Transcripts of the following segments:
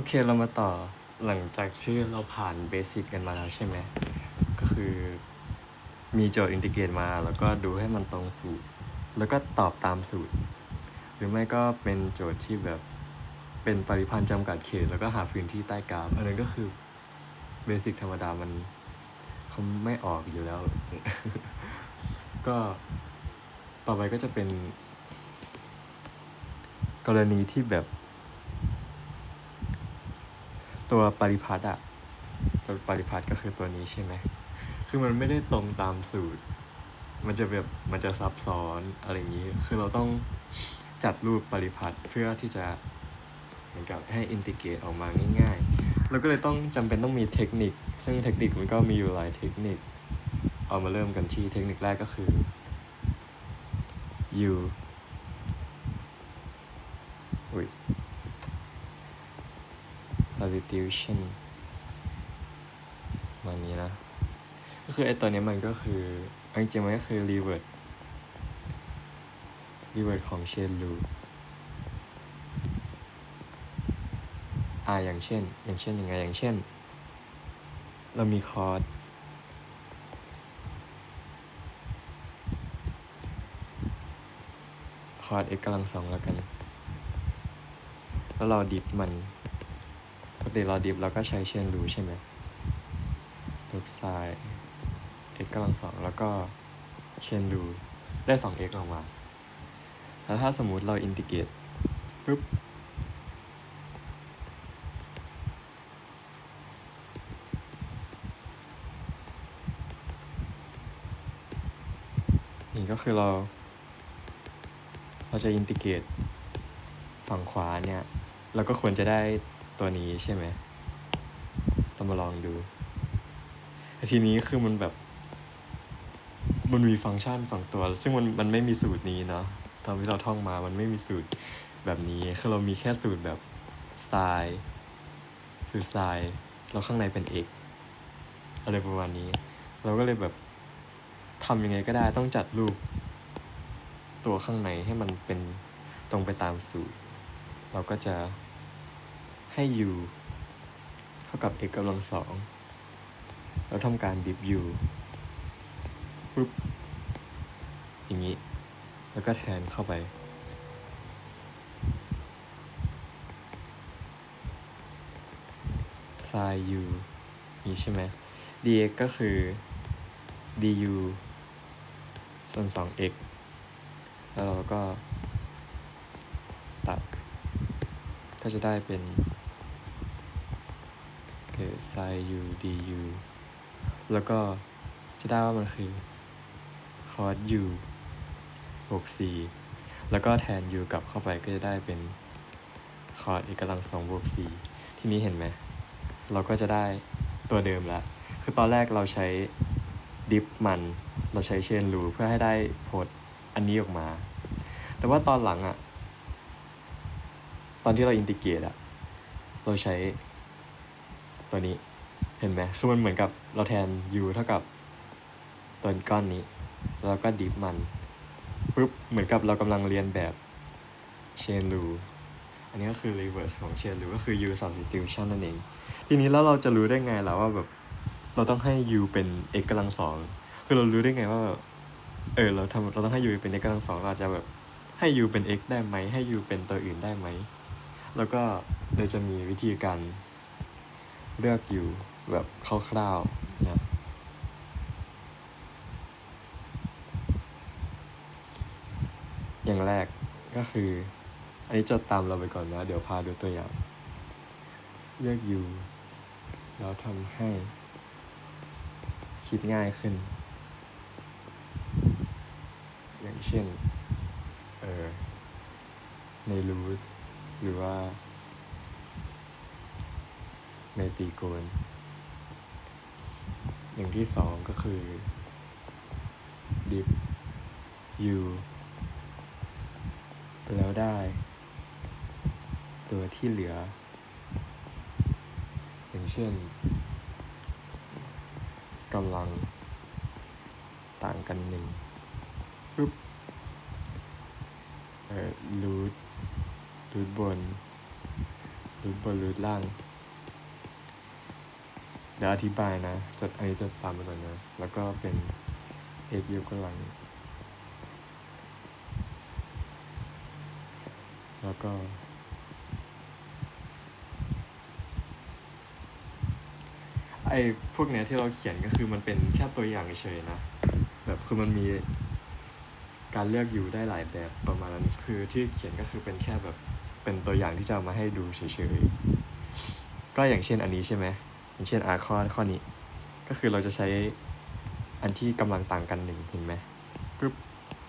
อเคเรามาต่อหลังจากที่เราผ่านเบสิกกันมาแล้วใช่ไหม ก็คือมีโจทย์อินทิเกรตมา แล้วก็ดูให้มันตรงสูตร แล้วก็ตอบตามสูตร หรือไม่ก็เป็นโจทย์ที่แบบเป็นปริพันธ์จำกัดเขต แล้วก็หาพื้นที่ใต้กราฟอันนั้นก็คือเบสิกธรรมดามันเขาไม่ออกอยู่แล้ว ก็ต่อไปก็จะเป็น กรณีที่แบบ ตัวปริพัทธ์อะตัวปริพัทธ์ก็คือตัวนี้ใช่ไหม คือมันไม่ได้ตรงตามสูตร มันจะแบบมันจะซับซ้อนอะไรอย่างนี้ คือเราต้องจัดรูปปริพัทธ์เพื่อที่จะเหมือนกับให้อินทิเกรตออกมาง่ายๆ เราก็เลยต้องจำเป็นต้องมีเทคนิค ซึ่งเทคนิคมันก็มีอยู่หลายเทคนิค เอามาเริ่มกันที่เทคนิคแรกก็คือ u อุ้ย substitution มันนี้นะ ก็คือไอตัวเนี้ยมันก็คือเอจริงๆมันก็คือ revert revert ของ chain loop อ่าอย่างเช่น อย่างเช่นยังไง อย่างเช่น เรามีคอร์ดคอร์ด x กำลังสองแล้วกัน แล้วเราดิฟมัน ติเราดิฟเราก็ใช้เชนรูใช่ไหมลบซน์ x กำลังสองแล้วก็เชนรูได้ 2x ออกมา แล้วถ้าสมมุติเราอินทิเกรตปุ๊บ นี่ก็คือเรา เราจะอินทิเกรตฝั่งขวาเนี่ย เราก็ควรจะได้ ตัวนี้ใช่ไหม เรามาลองดูทีนี้คือมันแบบ มันมีฟังก์ชันสองตัว ซึ่งมันมันไม่มีสูตรนี้เนาะตอนที่เราท่องมามันไม่มีสูตรแบบนี้คือเรามีแค่สูตรแบบสไตล์สูตรสไตล์แล้วข้างในเป็น x อะไรประมาณนี้ เราก็เลยแบบทำยังไงก็ได้ต้องจัดรูป ตัวข้างในให้มันเป็นตรงไปตามสูตร เราก็จะ ให้ u เท่ากับ x กำลังสองแล้วทำการ div u ปุ๊บอย่างนี้ แล้วก็แทนเข้าไป sin u นี้ใช่ไหม dx ก็คือ du ส่วน 2x แล้วเราก็ตัด ก็จะได้เป็น เกิด sin u du แล้วก็จะได้ว่ามันคือ cos u บวก c แล้วก็แทน u กลับเข้าไปก็จะได้เป็น cos x กำลังสองบวก c ทีนี้เห็นไหม เราก็จะได้ตัวเดิมล้วคือตอนแรกเราใช้ดิฟมัน เราใช้เชนรูเพื่อให้ได้โพสต์อันนี้ออกมา แต่ว่าตอนหลังอะตอนที่เราอินทิเกรตอะเราใช้ ตัวนี้เห็นไหมคือมันเหมือนกับเราแทน u เท่ากับตัวก้อนนี้ แล้วก็ดิฟมันปุ๊บเหมือนกับเรากำลังเรียนแบบเชนรูอันนี้ก็คือ reverse ของเชนรูก็คือ u substitution นั่นเอง ทีนี้แล้วเราจะรู้ได้ไงล่ะว่าแบบเราต้องให้ u เป็น x กำลังสองคือเรารู้ได้ไงว่าเออเราทำเราต้องให้ u เป็น x กำลังสองเราจะแบบให้ u เป็น x ได้ไหมให้ u เป็นตัวอื่นได้ไหม แล้วก็เราจะมีวิธีการ เลือก u แบบคร่าวๆนะอย่างแรกก็คือ อันนี้จดตามเราไปก่อนนะ เดี๋ยวพาดูตัวอย่าง เลือก u แล้วทำให้คิดง่ายขึ้น อย่างเช่น เออในรูทหรือว่า ในตรีโกณอย่างที่สองก็คือดิฟ u แล้วได้ ตัวที่เหลือ อย่างเช่นกำลัง ต่างกันหนึ่งปุ๊บเอ่อรูทรูทบนรูทบนรูทล่าง เดี๋ยวอธิบายนะ จดอันนี้จดตามไปก่อนนะ แล้วก็เป็น x ยกกำลัง แล้วก็ ไอ้พวกเนี้ยที่เราเขียนก็คือมันเป็นแค่ตัวอย่างเฉยนะ แบบคือมันมีการเลือกอยู่ได้หลายแบบประมาณนั้น คือที่เขียนก็คือเป็นแค่แบบเป็นตัวอย่างที่จะเอามาให้ดูเฉยๆ ก็อย่างเช่นอันนี้ใช่ไหม อย่างเช่นอาข้อข้อนี้ ก็คือเราจะใช้อันที่กำลังต่างกันหนึ่งเห็นไหมปึ๊บ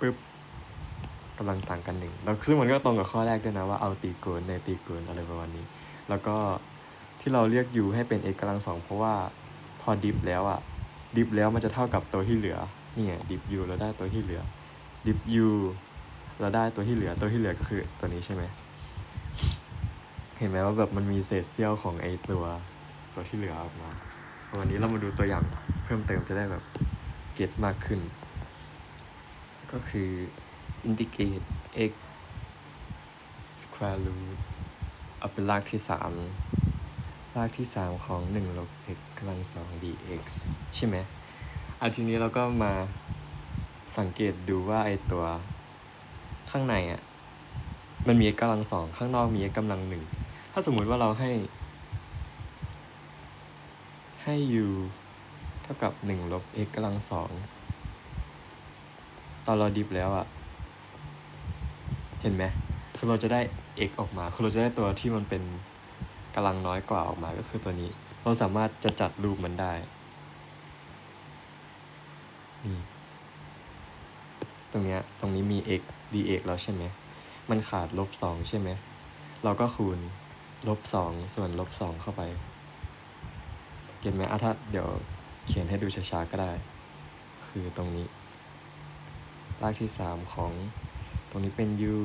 ปึ๊บกำลังต่างกันหนึ่งแล้วซึ่งมันก็ตรงกับข้อแรกด้วยนะว่าเอาตีโกนในตีโกนอะไรประมาณนี้ แล้วก็ที่เราเรียก u ให้เป็น x กำลังสองเพราะว่าพอดิฟแล้วอะดิฟแล้วมันจะเท่ากับตัวที่เหลือนี่ไงดิฟ u เราได้ตัวที่เหลือดิฟ u เราได้ตัวที่เหลือตัวที่เหลือก็คือตัวนี้ใช่ไหมเห็นไหมว่าแบบมันมีเศษเสี้ยวของไอตัว ตัวที่เหลือออกมา วันนี้เรามาดูตัวอย่างเพิ่มเติมจะได้แบบเก็ตมากขึ้น ก็คือ indicate x square root เอาเป็นรากที่สามรากที่สามของหนึ่งลบ x กำลังสอง dx ใช่ไหมอาทีนี้เราก็มาสังเกตดูว่าไอตัวข้างในอะ มันมี x กำลังสองข้างนอกมี x กำลังหนึ่งถ้าสมมุติว่าเราให้ ให้ u เท่ากับหนึ่งลบ x กำลังสองตอนเราดิฟแล้วอะเห็นไหมคือเราจะได้ x ออกมา คือเราจะได้ตัวที่มันเป็นกำลังน้อยกว่าออกมาก็คือตัวนี้ เราสามารถจะจัดรูปมันได้นี่ตรงเนี้ยตรงนี้มี x dx แล้วใช่ไหม มันขาดลบสองใช่ไหม เราก็คูณลบสองส่วนลบสองเข้าไป เก็ตไหมอะถ้าเดี๋ยวเขียนให้ดูช้าๆก็ได้ คือตรงนี้ รากที่สามของตรงนี้เป็น u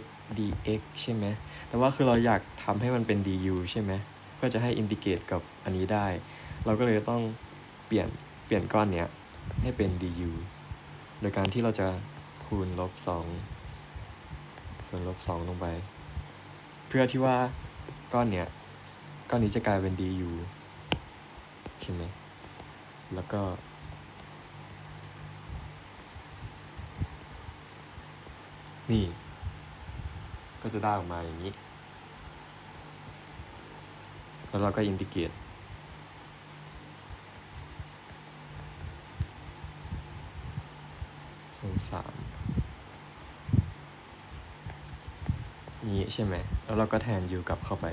x dx ใช่ไหม แต่ว่าคือเราอยากทำให้มันเป็น du ใช่ไหม เพื่อจะให้อินทิเกรตกับอันนี้ได้ เราก็เลยต้องเปลี่ยนเปลี่ยนก้อนเนี้ยให้เป็น du โดยการที่เราจะคูณลบสองส่วนลบสองลงไป เพื่อที่ว่าก้อนเนี้ยก้อนนี้จะกลายเป็น du ใช่ไหมแล้วก็ นี่ ก็จะได้ออกมาอย่างนี้ แล้วเราก็อินทิเกรตส่วนสามนี้ใช่ไหม แล้วเราก็แทน u กลับเข้าไป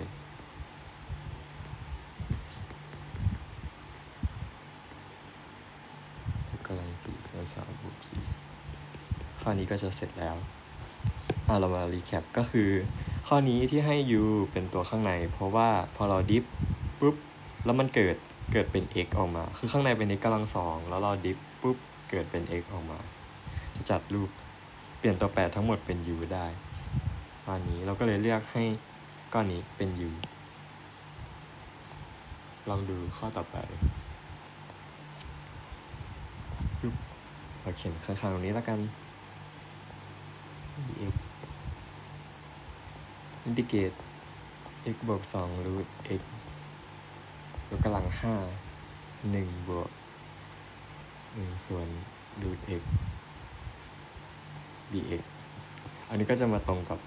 ยกกำลังสี่ส่วนสามบวกสี่ ข้อนี้ก็จะเสร็จแล้วอะเรามารีแคปก็คือ ข้อนี้ที่ให้ u เป็นตัวข้างใน เพราะว่าพอเราดิฟปุ๊บ แล้วมันเกิดเกิดเป็น x ออกมา คือข้างในเป็น x กำลังสองแล้วเราดิฟปุ๊บ เกิดเป็น x ออกมา จะจัดรูปเปลี่ยนตัวแปรทั้งหมดเป็น u ได้ข้อนี้เราก็เลยเลือกให้ก้อนนี้เป็น u ลองดูข้อต่อไปเราเขียนข้างๆตรงนี้แล้วกัน x อินทิเกรต x บวกสองรูท x ยกกำลังห้าหนึ่งบวกหนึ่งส่วนรูท x dx อันนี้ก็จะมาตรงกับ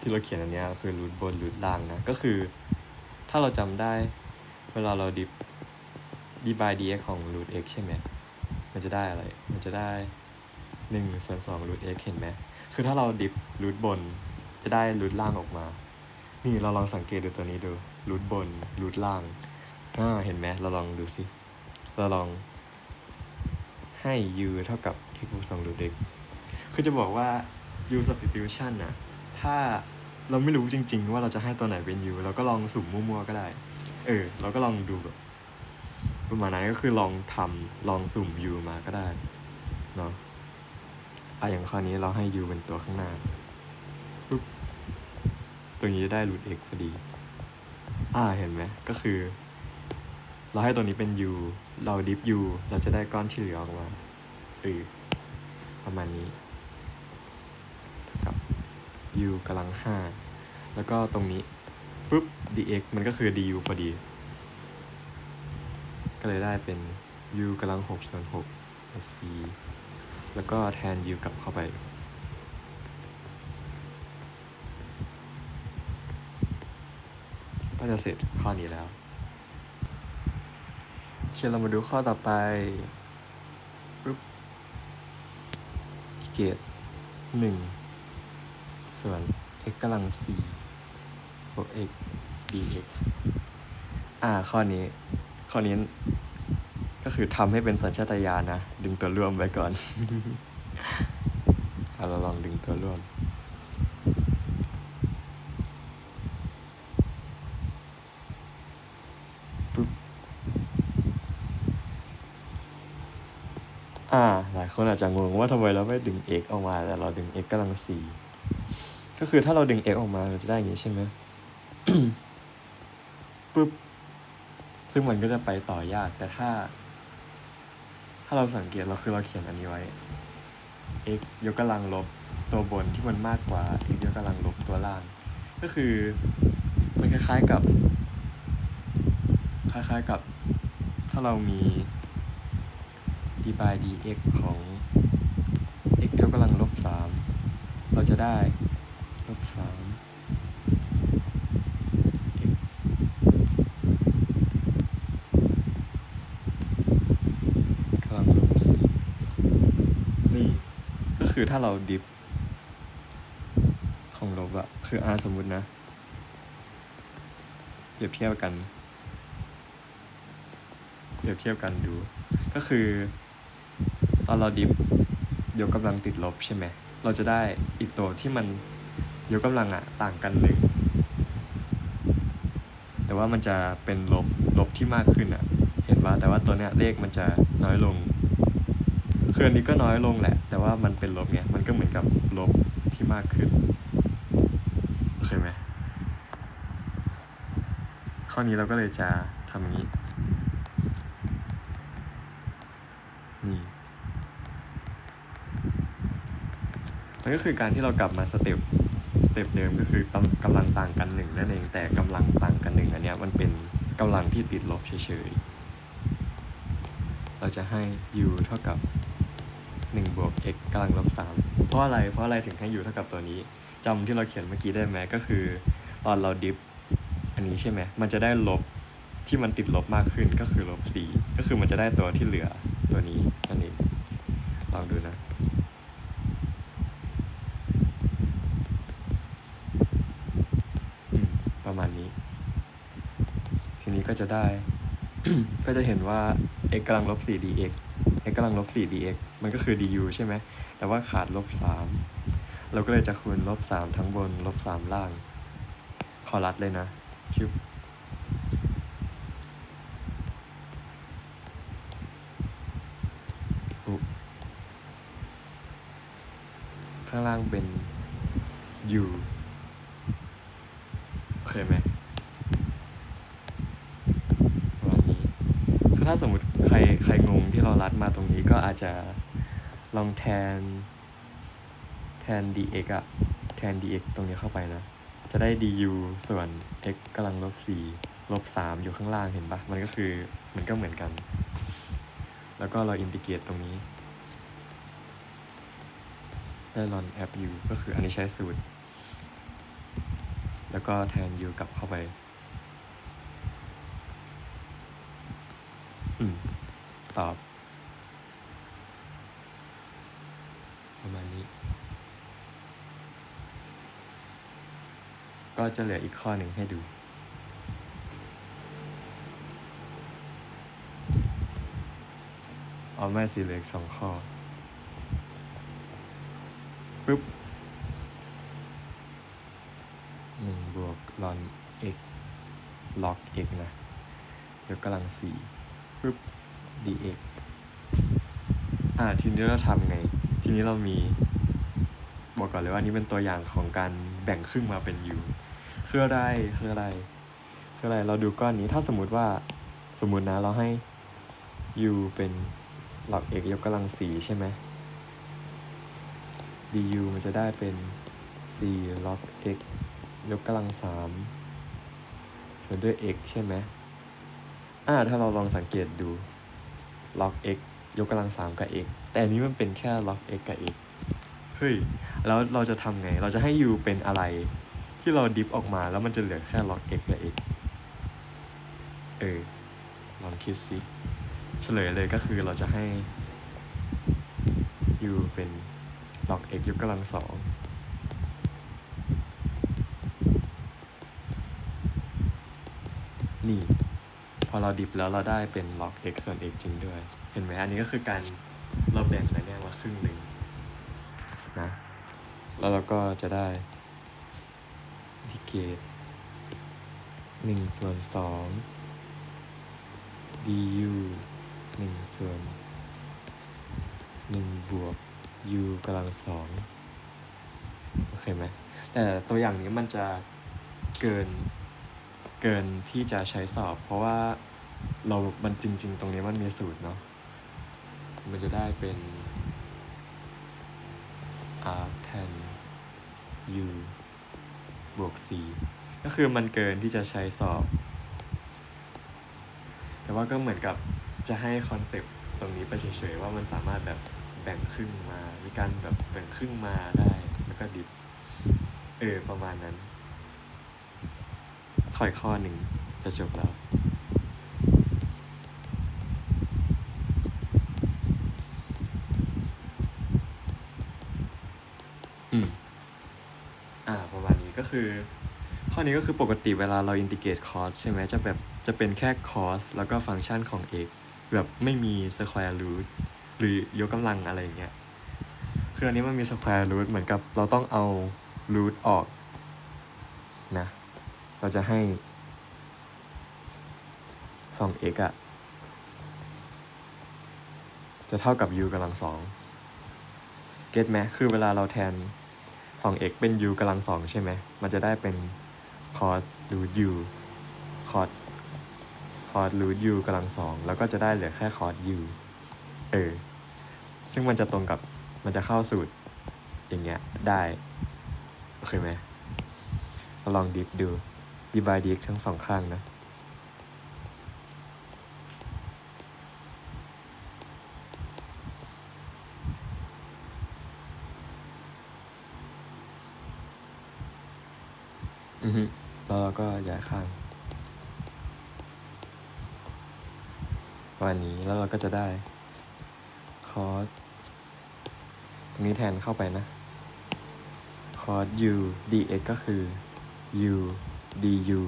ที่เราเขียนอันเนี้ยคือรูทบนรูทล่างนะ ก็คือ ถ้าเราจำได้เวลาเราดิฟ d by dx ของรูท x ใช่ไหม มันจะได้อะไร มันจะได้หนึ่งส่วนสองรูท x เห็นไหม คือถ้าเราดิฟรูทบน จะได้รูทล่างออกมา นี่เราลองสังเกตดูตัวนี้ดูรูทบนรูทล่างอ่าเห็นไหมเราลองดูสิ เราลองให้ u เท่ากับ x บวกสองรูท x คือจะบอกว่า u substitution น่ะถ้าเราไม่รู้จริง ๆ ว่าเราจะให้ตัวไหนเป็น u เราก็ลองสุ่มมั่วๆก็ได้ เออ เราก็ลองดูแบบประมาณนั้นก็คือลองทำลองสุ่ม u มาก็ได้เนาะ อะอย่างข้อนี้เราให้ u เป็นตัวข้างหน้าปุ๊บตัวนี้จะได้รูท x พอดี อ่าเห็นไหมก็คือ เราให้ตัวนี้เป็น u เราดิฟ u เราจะได้ก้อนที่เหลือออกมาเออประมาณนี้เท่ากับ u กำลังห้าแล้วก็ตรงนี้ปุ๊บ dx มันก็คือ du พอดี ก็เลยได้เป็น u กำลัง6ส่วน6 c แล้วก็แทน u กลับเข้าไป ก็จะเสร็จข้อนี้แล้วโอเคเรามาดูข้อต่อไปปุ๊บเกรดหนึ่งส่วน x กำลังสี่บวก x dx อ่า ข้อนี้ ข้อนี้ ก็คือทำให้เป็นสัญชาตญาณนะ ดึงตัวร่วมไว้ก่อนเอาเราลองดึงตัวร่วม ปุ๊บ อ่า หลายคนอาจจะงงว่าทำไมเราไม่ดึง x ออกมา แต่เราดึง x กำลังสี่ก็คือถ้าเราดึง x ออกมาเราจะได้อย่างนี้ใช่ไหมปุ๊บ ซึ่งมันก็จะไปต่อยาก แต่ถ้า ถ้าเราสังเกตเราคือเราเขียนอันนี้ไว้ x ยกกำลังลบตัวบนที่มันมากกว่า x ยกกำลังลบตัวล่าง ก็คือมันคล้ายๆกับ คล้ายๆกับ ถ้าเรามี d by dx ของ x ยกกำลังลบสามเราจะได้ลบสาม x กำลังลบสี่นี่ ก็ คือถ้าเราดิฟของลบอะคือ r สมมุตินะเปรียบเทียบกันเปรียบเทียบกันดู ก็คือ ตอนเราดิฟยกกำลังติดลบใช่ไหมเราจะได้อีกตัวที่มันยกกำลังอะต่างกันหนึ่งแต่ว่ามันจะเป็นลบลบที่มากขึ้นอะเห็นว่าแต่ว่าตัวเนี้ยเลขมันจะน้อยลง คืออันนี้ก็น้อยลงแหละ แต่ว่ามันเป็นลบไงมันก็เหมือนกับลบที่มากขึ้นโอเคไหมข้อนี้เราก็เลยจะทำอย่างนี้ นี่มันก็คือการที่เรากลับมาสเต็ปสเต็ปเดิมก็คือกำกำลังต่างกันหนึ่งนั่นเองแต่กำลังต่างกันหนึ่งอันเนี้ยมันเป็นกำลังที่ติดลบเฉยๆ เราจะให้ u เท่ากับ 1บวก x กำลังลบ3เพราะอะไร เพราะอะไรถึงให้ u เท่ากับตัวนี้จำที่เราเขียนเมื่อกี้ได้ไหมก็คือ ตอนเราดิฟอันนี้ใช่ไหมมันจะได้ลบที่มันติดลบมากขึ้นก็คือลบ4ก็คือมันจะได้ตัวที่เหลือตัวนี้นั่นเองลองดูนะประมาณนี้ ทีนี้ก็จะได้ ก็จะเห็นว่า x กำลังลบ4 dx x กำลังลบ4 dx มันก็คือ du ใช่ไหม แต่ว่าขาดลบ3เราก็เลยจะคูณลบ3ทั้งบนลบ3ล่าง ขอรัดเลยนะชิบอุ๊บข้างล่างเป็น u โอเคไหมประมาณนี้คือถ้าสมมติใครใครงงที่เรารัดมาตรงนี้ก็อาจจะ ลองแทน แทน dx อะแทน dx ตรงนี้เข้าไปนะ จะได้ du ส่วน x กำลังลบสี่ลบสามอยู่ข้างล่างเห็นปะมันก็คือมันก็เหมือนกัน แล้วก็เราอินทิเกรตตรงนี้ ได้ลอนแอป u ก็คืออันนี้ใช้สูตร แล้วก็แทน u กลับเข้าไปอืมตอบ ประมาณนี้ ก็จะเหลืออีกข้อหนึ่งให้ดู เอาไม่สิเหลืออีกสองข้อปึ๊บหนึ่งบวกลอน x ล็อก x นะยกกำลังสี่ปึ๊บ dx อ่าทีนี้เราทำไง ทีนี้เรามี บอกก่อนเลยว่านี่เป็นตัวอย่างของการแบ่งครึ่งมาเป็น u คืออะไรคืออะไร คืออะไร เราดูก้อนนี้ถ้าสมมติว่าสมมตินะเราให้ u เป็นหลอก x ยกกำลังสี่ใช่ไหม du มันจะได้เป็น4 log x ยกกำลังสามส่วนด้วย x ใช่ไหมอ่าถ้าเราลองสังเกตดู log x ยกกำลังสามกับ x แต่อันนี้มันเป็นแค่ log x กับ x เฮ้ย แล้วเราจะทำไง เราจะให้ u เป็นอะไร ที่เราดิฟออกมาแล้วมันจะเหลือแค่ log x กับ x เออ ลองคิดสิเฉลยเลยก็คือเราจะให้ u เป็น log x ยกกำลังสองนี่ พอเราดิฟแล้วเราได้เป็น log x ส่วน x จริงด้วย เห็นไหมอันนี้ก็คือการเราแบ่งอะไรเนี่ยมาครึ่งหนึ่งนะ แล้วเราก็จะได้ เกตหนึ่งส่วนสอง du หนึ่งส่วนหนึ่งบวก u กำลังสองโอเคไหมแต่ตัวอย่างนี้มันจะเกินเกินที่จะใช้สอบ เพราะว่าเรา มันจริง ๆ ตรงนี้มันมีสูตรเนาะ มันจะได้เป็น r แทน u บวก c ก็คือมันเกินที่จะใช้สอบ แต่ว่าก็เหมือนกับจะให้คอนเซปต์ตรงนี้ไปเฉยๆ ว่ามันสามารถแบบแบ่งครึ่งมา มีการแบบแบ่งครึ่งมาได้ แล้วก็ดิบ เออ ประมาณนั้น ขออีกข้อหนึ่งจะจบแล้ว อืม อ่า ประมาณนี้ก็ คือ ข้อนี้ก็คือปกติเวลาเราอินทิเกรตคอสใช่ไหมจะแบบจะเป็นแค่คอสแล้วก็ฟังก์ชันของ x แบบไม่มี square root หรือยกกำลังอะไรอย่างเงี้ยคืออันนี้มันมี square root เหมือนกับเราต้องเอา root ออกนะ เราจะให้ 2x อะจะเท่ากับ u กำลังสองเก็ตไหมคือเวลาเราแทน 2x เป็น u กำลังสองใช่ไหม มันจะได้เป็น cos root u cos cos root u กำลังสองแล้วก็จะได้เหลือแค่ cos u เออ ซึ่งมันจะตรงกับ มันจะเข้าสูตร อย่างเงี้ย ได้ โอเคไหม ลองดิฟดู divide dx ทั้งสองข้างนะ อือฮึแล้วเราก็ย้ายข้างประมาณนี้แล้วเราก็จะได้ cos ตรงนี้แทนเข้าไปนะ cos u dx ก็คือ u du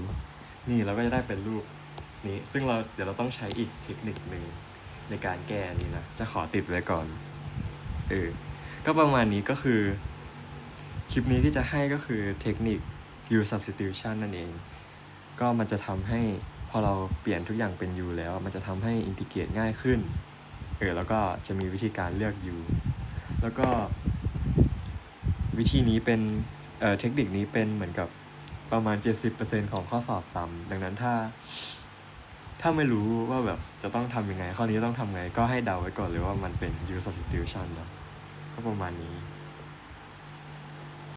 นี่เราก็จะได้เป็นรูปนี้ ซึ่งเราเดี๋ยวเราต้องใช้อีกเทคนิคหนึ่งในการแก้นี่นะ จะขอติดไว้ก่อน เออ ก็ประมาณนี้ก็คือ คลิปนี้ที่จะให้ก็คือเทคนิค u substitution นั่นเอง ก็มันจะทำให้พอเราเปลี่ยนทุกอย่างเป็น u แล้ว มันจะทำให้อินทิเกรตง่ายขึ้น เออแล้วก็จะมีวิธีการเลือก u แล้วก็ วิธีนี้เป็นเอ่อเทคนิคนี้เป็นเหมือนกับประมาณ 70%ของข้อสอบซ้ำดังนั้นถ้า ถ้าไม่รู้ว่าแบบจะต้องทำยังไง ข้อนี้ต้องทำไงก็ให้เดาไว้ก่อนเลยว่ามันเป็น u substitution นะก็ประมาณนี้